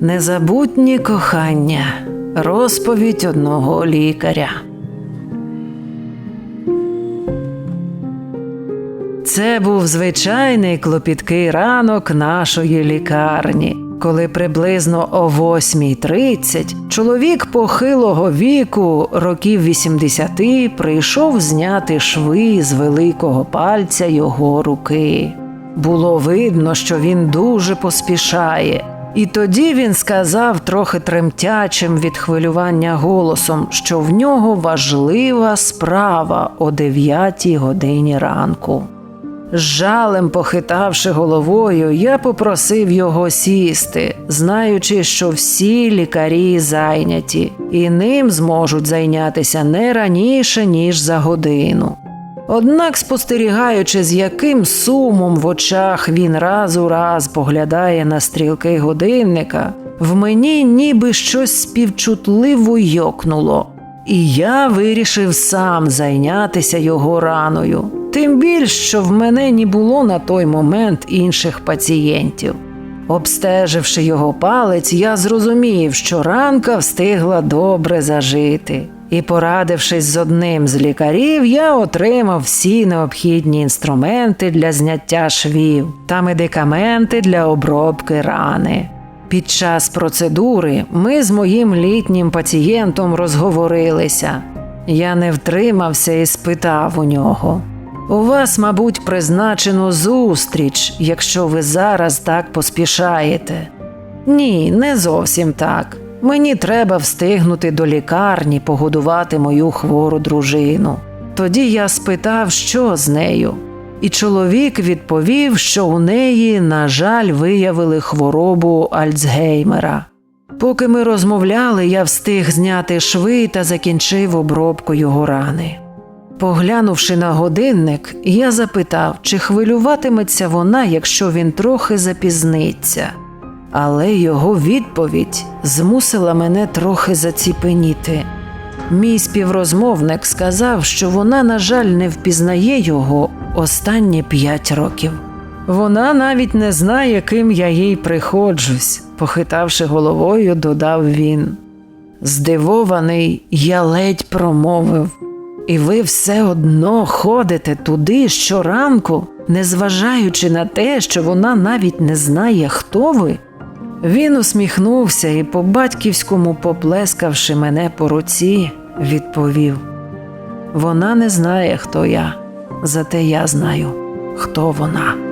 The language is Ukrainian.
Незабутні кохання. Розповідь одного лікаря. Це був звичайний клопіткий ранок нашої лікарні, коли приблизно о 8.30 чоловік похилого віку, років 80, прийшов зняти шви з великого пальця його руки. Було видно, що він дуже поспішає. І тоді він сказав трохи тремтячим від хвилювання голосом, що в нього важлива справа о 9 годині ранку. З жалем похитавши головою, я попросив його сісти, знаючи, що всі лікарі зайняті, і ним зможуть зайнятися не раніше, ніж за годину. Однак, спостерігаючи, з яким сумом в очах він раз у раз поглядає на стрілки годинника, в мені ніби щось співчутливо йокнуло, і я вирішив сам зайнятися його раною. Тим більш, що в мене не було на той момент інших пацієнтів. Обстеживши його палець, я зрозумів, що ранка встигла добре зажити. І, порадившись з одним з лікарів, я отримав всі необхідні інструменти для зняття швів та медикаменти для обробки рани. Під час процедури ми з моїм літнім пацієнтом розговорилися. Я не втримався і спитав у нього. У вас, мабуть, призначено зустріч, якщо ви зараз так поспішаєте. Ні, не зовсім так. Мені треба встигнути до лікарні погодувати мою хвору дружину. Тоді я спитав, що з нею. І чоловік відповів, що у неї, на жаль, виявили хворобу Альцгеймера. Поки ми розмовляли, я встиг зняти шви та закінчив обробку його рани. Поглянувши на годинник, я запитав, чи хвилюватиметься вона, якщо він трохи запізниться. Але його відповідь змусила мене трохи заціпеніти. Мій співрозмовник сказав, що вона, на жаль, не впізнає його останні п'ять років. Вона навіть не знає, ким я їй приходжусь, похитавши головою, додав він. Здивований, я ледь промовив. І ви все одно ходите туди щоранку, незважаючи на те, що вона навіть не знає, хто ви. Він усміхнувся і, по батьківському поплескавши мене по руці, відповів: Вона не знає, хто я, зате я знаю, хто вона.